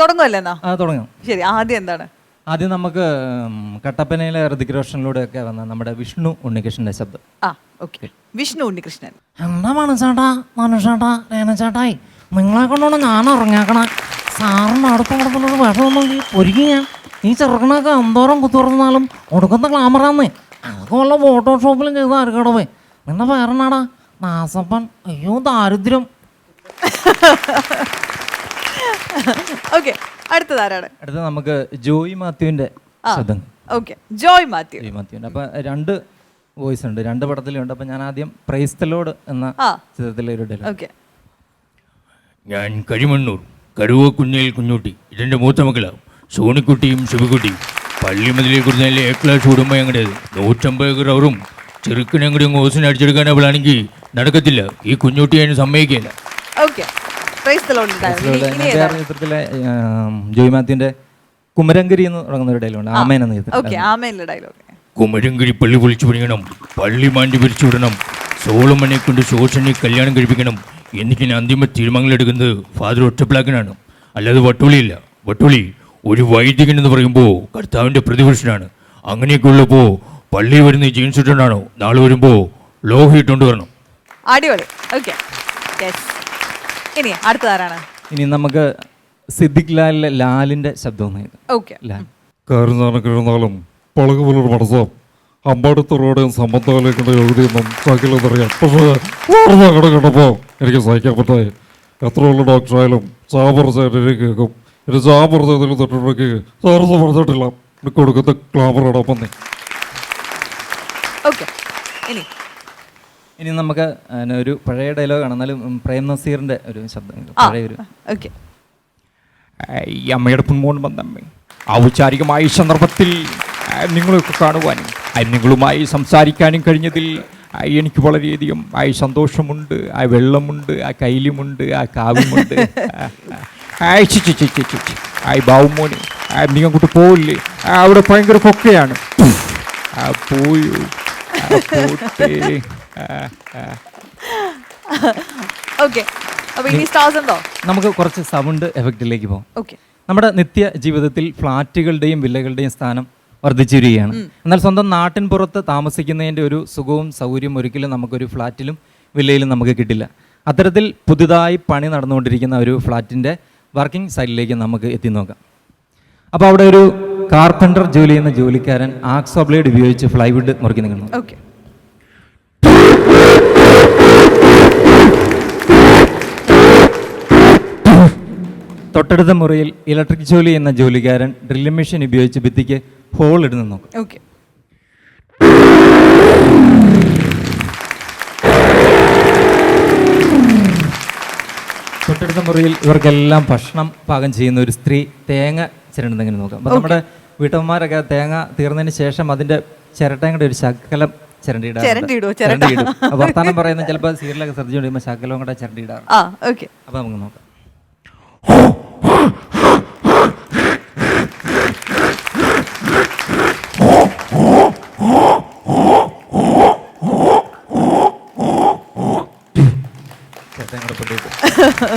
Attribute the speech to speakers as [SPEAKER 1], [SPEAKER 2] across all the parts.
[SPEAKER 1] തുടങ്ങുമല്ലേ എന്നാ?
[SPEAKER 2] ആ തുടങ്ങാം.
[SPEAKER 1] ശരി ആദ്യം എന്താണ്?
[SPEAKER 2] ആദ്യം നമുക്ക് കട്ടപ്പനയിലെ ഋതിക് റോഷനിലൂടെയൊക്കെ വന്ന നമ്മുടെ വിഷ്ണു ഉണ്ണികൃഷ്ണന്റെ ശബ്ദം.
[SPEAKER 1] ആ ഓക്കെ. വിഷ്ണു ഉണ്ണികൃഷ്ണൻ.
[SPEAKER 3] എന്താ മനുചേട്ടാ മനുചേട്ടാ രേനച്ചേട്ടായി നിങ്ങളെ കൊണ്ടാണ് ഞാൻ ഇറങ്ങിയേക്കണ സാറിന് അടുത്ത പടത്തിലൊരു വിഷമൊന്നെങ്കിൽ ഒരുക്കി ഞാൻ. ഈ ചെറുക്കണൊക്കെ എന്തോരം കുത്തുറന്നാലും ഒടുക്കത്തെ ക്ലാമറാന്നേ അതൊക്കെ വല്ല ഫോട്ടോഷോപ്പിലും ചെയ്ത് ആർക്കടവേ നിന്റെ പേരെന്നാടാ? നാസപ്പൻ. അയ്യോ ദാരിദ്ര്യം.
[SPEAKER 1] ഓക്കെ അടുത്തത് ആരാണ്?
[SPEAKER 2] അടുത്ത നമുക്ക് ജോയി മാത്യുവിന്റെ ശബ്ദം.
[SPEAKER 1] ഓക്കെ ജോയ് മാത്യു.
[SPEAKER 2] ജോയി മാത്യുവിന്റെ അപ്പൊ രണ്ട് വോയിസ് ഉണ്ട്. രണ്ട് പടത്തിലുണ്ട് അപ്പൊ ഞാൻ ആദ്യം പ്രൈസ്തലോട് എന്ന. ചിത്രത്തിലെ ഒരു
[SPEAKER 1] ഓക്കെ
[SPEAKER 4] ഞാൻ കരിമണ്ണൂർ കരുവ കുഞ്ഞിൽ കുഞ്ഞുട്ടി ഇതിന്റെ മൂത്ത മക്കളാണ് സോണിക്കുട്ടിയും ശിവക്കുട്ടിയും പള്ളിമതിലെ കുറിച്ച് നല്ല എ ക്ലാസ് കുടുംബം ഞങ്ങളുടേത് നൂറ്റമ്പത് ഏക്കർ അവറും ചെറുക്കനെ കൂടി ഓസിന് അടിച്ചെടുക്കാൻ അവളാണെങ്കിൽ നടക്കത്തില്ല. ഈ കുഞ്ഞുട്ടി അതിന് സമ്മതിക്കില്ല
[SPEAKER 1] ഓക്കെ
[SPEAKER 2] ചിത്രത്തിലെ ജോയി മാത്യുവിന്റെ കുമരങ്കരി എന്ന് തുടങ്ങുന്ന ഒരു ഡയലോഗ് ആമേൻ എന്ന
[SPEAKER 1] ഡയലോഗ്
[SPEAKER 4] കുമരങ്കിരി പള്ളി പൊളിച്ചു പിടിക്കണം പള്ളി മാണ്ടി പിരിച്ചു വിടണം സോളമനെ കൊണ്ട് ശോഷനെ കല്യാണം കഴിപ്പിക്കണം എന്നിട്ട് ഞാൻ അന്തിമ തീരുമാനങ്ങൾ എടുക്കുന്നത് ഫാദർ ഒറ്റപ്പിളാക്കനാണ്. അല്ലാതെ വട്ടുളിയില്ല വട്ടുളി ഒരു വൈദികൻ എന്ന് പറയുമ്പോൾ കർത്താവിന്റെ പ്രതിപുരുഷനാണ്. അങ്ങനെയൊക്കെ ഉള്ളപ്പോൾ പള്ളി വരുന്ന ജീൻസ് ഇട്ടുകൊണ്ടാണോ നാളെ വരുമ്പോൾ ലോഹ ഇട്ടുകൊണ്ട് വരണം?
[SPEAKER 1] അടിപൊളി. ഓക്കെ യെസ് ഇനി അടുത്തതാരാണ്?
[SPEAKER 2] ഇനി നമുക്ക് സിദ്ദിഖ് ലാലിലെ ലാലിന്റെ ശബ്ദം.
[SPEAKER 1] ഓക്കെ.
[SPEAKER 2] ലാൽ.
[SPEAKER 5] കാര്യം നിനക്കിരുന്നാലും പളക് പോലൊരു മനസ്സാം. എഴുതിയൊന്നും സഹിക്കില്ലെന്നറിയാം പക്ഷേ കട കണ്ടപ്പോൾ എനിക്ക് സഹിക്കാൻ പറ്റായി എത്രയുള്ള ഡോക്ടറായാലും ചാപ്പറച്ചായിട്ട് എനിക്ക് കേൾക്കും. ഇത് ചാപ്പറച്ചതിലും തൊട്ടിടയ്ക്ക് സാറസ് പറഞ്ഞിട്ടില്ല എനിക്ക് കൊടുക്കുന്ന ക്ലാമറോടെ നീ
[SPEAKER 1] ഓക്കെ. ഇനി
[SPEAKER 2] ഇനി നമുക്ക് ഒരു പഴയ ഡയലോഗാണ് എന്നാലും പ്രേം നസീറിന്റെ ഒരു ശബ്ദം പഴയ ഒരു
[SPEAKER 1] ഓക്കെ.
[SPEAKER 6] ഈ അമ്മയുടെ പൊന്മോൻ വന്നമ്മ. ഔപചാരികമായ സന്ദർഭത്തിൽ നിങ്ങളൊക്കെ നിങ്ങളെയൊക്കെ കാണുവാനും നിങ്ങളുമായി സംസാരിക്കാനും കഴിഞ്ഞതിൽ എനിക്ക് വളരെയധികം ആ, സന്തോഷമുണ്ട്. ആ വെള്ളമുണ്ട് ആ കൈലിമുണ്ട് ആ കാവുമുണ്ട്. ആ, ആ, ചി, ചി, ചി, ചി, ചി, ചി. ആ ബാവുമോനെ നീ അങ്ങോട്ട് പോവില്ലേ? അവിടെ ഭയങ്കര കൊക്കയാണ്. ആ, പോയോ.
[SPEAKER 1] ഓക്കെ അപ്പൊ ഇനി സ്റ്റാർസ് ഉണ്ടോ?
[SPEAKER 2] നമുക്ക് കുറച്ച് സൗണ്ട് എഫക്റ്റിലേക്ക് പോകാം.
[SPEAKER 1] ഓക്കെ
[SPEAKER 2] നമ്മുടെ നിത്യ ജീവിതത്തിൽ ഫ്ലാറ്റുകളുടെയും വില്ലകളുടെയും സ്ഥാനം വർദ്ധിച്ചു വരികയാണ് എന്നാൽ സ്വന്തം നാട്ടിൻ പുറത്ത് താമസിക്കുന്നതിന്റെ ഒരു സുഖവും സൗകര്യവും ഒരിക്കലും നമുക്കൊരു ഫ്ലാറ്റിലും വില്ലയിലും നമുക്ക് കിട്ടില്ല. അത്തരത്തിൽ പുതുതായി പണി നടന്നുകൊണ്ടിരിക്കുന്ന ഒരു ഫ്ലാറ്റിന്റെ വർക്കിംഗ് സൈഡിലേക്ക് നമുക്ക് എത്തി നോക്കാം. അപ്പോൾ അവിടെ ഒരു കാർപ്പന്റർ ജോലി ചെയ്യുന്ന ജോലിക്കാരൻ ആക്സോ ബ്ലേഡ് ഉപയോഗിച്ച് ഫ്ലൈവുഡ് മുറിക്കുന്നു
[SPEAKER 1] ഓക്കെ
[SPEAKER 2] തൊട്ടടുത്ത മുറിയിൽ ഇലക്ട്രിക് ജോലി എന്ന ജോലിക്കാരൻ ഡ്രില്ലിംഗ് മെഷീൻ ഉപയോഗിച്ച് ഭിത്തിക്ക് ഹോൾ ഇടുന്നു നോക്കും.
[SPEAKER 1] ഓക്കെ.
[SPEAKER 2] തൊട്ടടുത്ത മുറിയിൽ ഇവർക്കെല്ലാം ഭക്ഷണം പാകം ചെയ്യുന്ന ഒരു സ്ത്രീ തേങ്ങ ചിരണ്ടെന്നെങ്കിലും നോക്കാം? അപ്പം നമ്മുടെ വീട്ടമ്മമാരൊക്കെ തേങ്ങ തീർന്നതിന് ശേഷം അതിന്റെ ചിരട്ടയുടെ ഒരു ശകലം ചിരണ്ടിയിടാറുണ്ട്.
[SPEAKER 1] ചിരണ്ടിയിടുവോ? ചിരട്ട?
[SPEAKER 2] ചിരണ്ടിയിടും. അപ്പൊ വർത്താനം പറയുന്ന ചിലപ്പോൾ സീരിയലൊക്കെ ശ്രദ്ധിച്ചുകൊണ്ടിരിക്കുമ്പോൾ ശകലം ശകലവും കൂടെ ചിരണ്ടിയിടാറുണ്ട്. അപ്പോൾ നമുക്ക് നോക്കാം.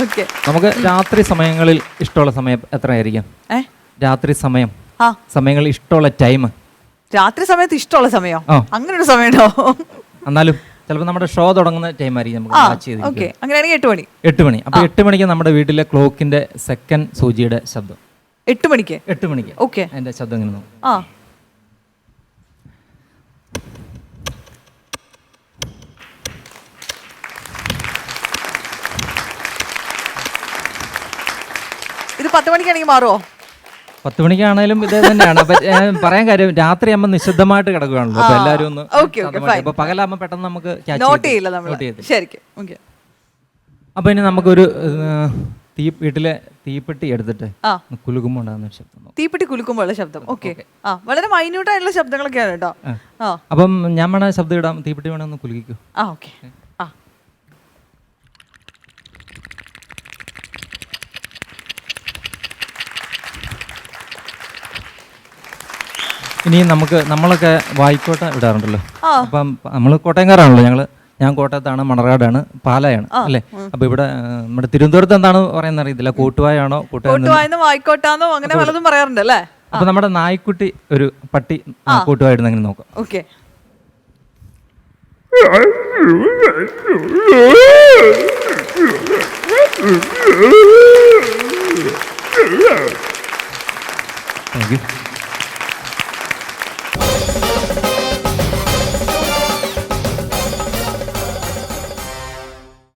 [SPEAKER 1] ഓക്കെ
[SPEAKER 2] നമുക്ക് രാത്രി സമയങ്ങളിൽ ഇഷ്ടമുള്ള സമയം എത്രയായിരിക്കും?
[SPEAKER 1] ഏ?
[SPEAKER 2] രാത്രി സമയം.
[SPEAKER 1] ആ.
[SPEAKER 2] സമയങ്ങളിൽ ഇഷ്ടമുള്ള ടൈം
[SPEAKER 1] രാത്രി സമയത്ത് ഇഷ്ടമുള്ള സമയം
[SPEAKER 2] ആ.
[SPEAKER 1] അങ്ങനെ ഒരു സമയമുണ്ടോ?
[SPEAKER 2] എന്നാലും ചിലപ്പോൾ നമ്മുടെ ഷോ തുടങ്ങുന്ന ടൈം ആയിരിക്കും നമുക്ക്
[SPEAKER 1] ആ
[SPEAKER 2] വാച്ച് ചെയ്ത്
[SPEAKER 1] ഓക്കെ അങ്ങനെയാണെങ്കിൽ എട്ട് മണി.
[SPEAKER 2] എട്ട് മണി. അപ്പോൾ എട്ട് മണിക്ക് നമ്മുടെ വീട്ടിലെ ക്ലോക്കിന്റെ സെക്കൻഡ് സൂചിയുടെ ശബ്ദം.
[SPEAKER 1] എട്ട് മണിക്ക്?
[SPEAKER 2] എട്ട് മണിക്ക്.
[SPEAKER 1] ഓക്കെ
[SPEAKER 2] അതിന്റെ ശബ്ദം ഇങ്ങനെ നോക്കും.
[SPEAKER 1] ആ. ഇത് പത്ത് മണിക്കാണെങ്കിൽ മാറുമോ
[SPEAKER 2] പത്ത് മണിക്കാണേലും ഇത് തന്നെയാണ്. അപ്പൊ പറയാൻ കാര്യം രാത്രി അമ്മ നിശബ്ദമായിട്ട് കിടക്കുകയാണല്ലോ അപ്പൊ എല്ലാവരും ഒന്ന്
[SPEAKER 1] fine.
[SPEAKER 2] അപ്പൊ പെട്ടെന്ന് നമുക്ക് catch
[SPEAKER 1] നോട്ട്
[SPEAKER 2] ചെയ്ത്
[SPEAKER 1] ചെയ്യില്ല നമ്മൾ
[SPEAKER 2] note ചെയ്യത്തില്ല.
[SPEAKER 1] ശരിക്കും. ഓക്കെ.
[SPEAKER 2] അപ്പൊ ഇനി നമുക്കൊരു തീ വീട്ടിലെ തീപ്പെട്ടി എടുത്തിട്ട്
[SPEAKER 1] ആ.
[SPEAKER 2] ശബ്ദം നോക്കാം.
[SPEAKER 1] തീപ്പെട്ടി കുലുക്കുമ്പോഴുള്ള ശബ്ദം. ഓക്കെ. ആ വളരെ മൈന്യൂട്ട് ആയിട്ടുള്ള ശബ്ദങ്ങളൊക്കെയാണ് കേട്ടോ. ആ.
[SPEAKER 2] അപ്പം ഞാൻ വേണ ശബ്ദം ഇടാം. തീപ്പെട്ടി വേണം ഒന്ന് കുലുക്കിക്കോ.
[SPEAKER 1] ആ ഓക്കെ.
[SPEAKER 2] ഇനി നമുക്ക് നമ്മളൊക്കെ വായിക്കോട്ട ഇടാറുണ്ടല്ലോ. അപ്പം നമ്മൾ കോട്ടയംകാരാണല്ലോ ഞങ്ങൾ. ഞാൻ കോട്ടയത്താണ് മണർകാടാണ് പാലയാണ് അല്ലേ? അപ്പൊ ഇവിടെ നമ്മുടെ തിരുവനന്തപുരത്ത് എന്താണ് പറയുന്നത് അറിയത്തില്ല. കൂട്ടുവായാണോ കൂട്ടുവായ
[SPEAKER 1] കോട്ടുവായെന്നോ വായിക്കോട്ടാന്നോ അങ്ങനെ പലതും പറയാറുണ്ട് അല്ലേ?
[SPEAKER 2] അപ്പൊ നമ്മുടെ നായ്ക്കുട്ടി ഒരു പട്ടി കൂട്ടുവായിരുന്നു അങ്ങനെ നോക്കാം.
[SPEAKER 1] ഓക്കെ.
[SPEAKER 2] Thank you